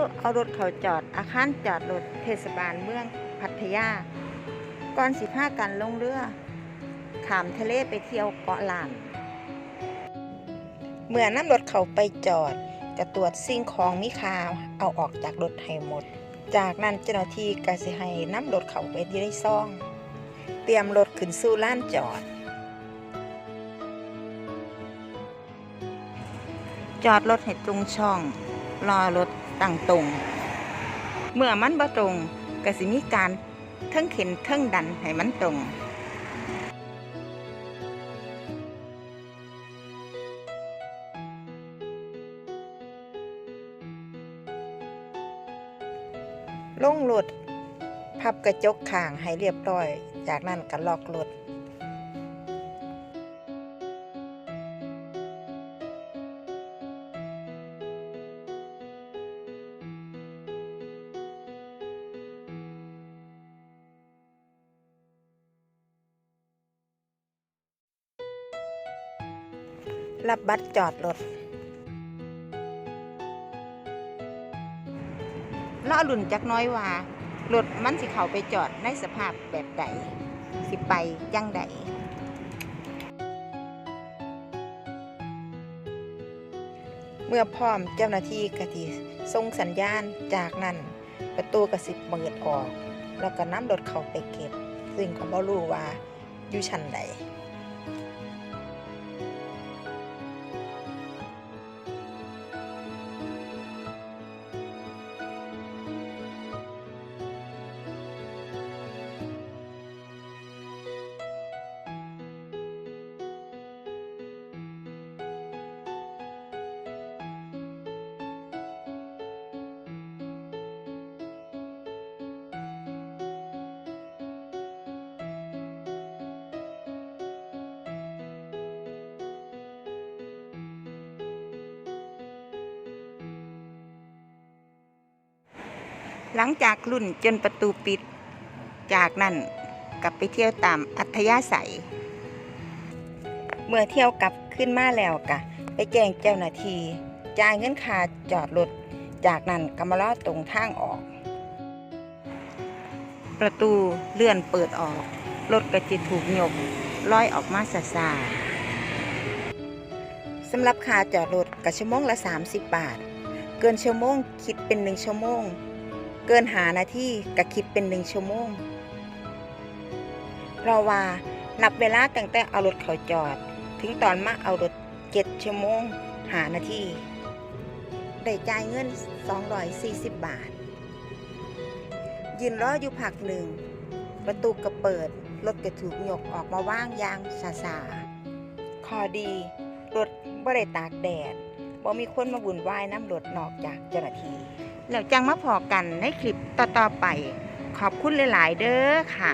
วเอารถเขาจอด อาคารจอดรถเทศบาลเมืองพัทยา ก่อนสิพากันลงเรือขามทะเลไปเที่ยวเกาะล้าน เมื่อน้ำรถเขาไปจอด จะตรวจสิ่งของมีค่าเอาออกจากรถให้หมด จากนั้นเจ้าหน้าที่ก็สิให้น้ำรถเขาไปที่ได้ซ่อง เตรียมรถขึ้นสู่ล้านจอด จอดรถให้ตรงช่อง รอรถตั้งตรง เมื่อมันบ่ตรงก็สิมีการเทิงเข็นเทิงดันให้มันตรงลงรถพับกระจกข้างให้เรียบร้อย จากนั้นก็ล็อกรถ รับบัตรจอดรถล่อลุ่นจักน้อยว่ารถมันสิเขาไปจอดในสภาพแบบใด สิไปยังใดเมื่อพร้อมเจ้าหน้าที่กะทิส่งสัญญาณจากนั้น ประตูกระสิบเปิดออก แล้วก็น้ำรถเขาไปเก็บ ซึ่งก็บ่รู้ว่าอยู่ชั้นใด หลังจากรุ่นจนประตูปิด จากนั้นกลับไปเที่ยวตามอัธยาศัย เมื่อเที่ยวกลับขึ้นมาแล้วกะ ไปแจ้งเจ้าหน้าที่จ่ายเงินค่าจอดรถจากนั้นก็มาลอดตรงทางออก ประตูเลื่อนเปิดออก รถก็จะถูกยกลอยออกมาซาซาสำหรับค่าจอดรถกับชั่วโมงละ 30 บาท เกินชั่วโมงคิดเป็นหนึ่งชั่วโมง เกินหานาทีก็คิดเป็นหนึ่งชั่วโมง เพราะว่านับเวลาตั้งแต่เอารถเขาจอด ถึงตอนมาเอารถเจ็ดชั่วโมงหานาทีได้จ่ายเงิน 240 บาท ยืนรออยู่พักหนึ่ง ประตูก็เปิด รถก็ถูกยกออกมาว่างยางซาซาขอดี รถบ่ได้ตากแดดบ่มีคนมาบุญวายน้ำรถนอกจากเจ้าหน้าที่ แล้วจังมาพอกันในคลิปต่อๆไป ขอบคุณหลาย ๆ เด้อค่ะ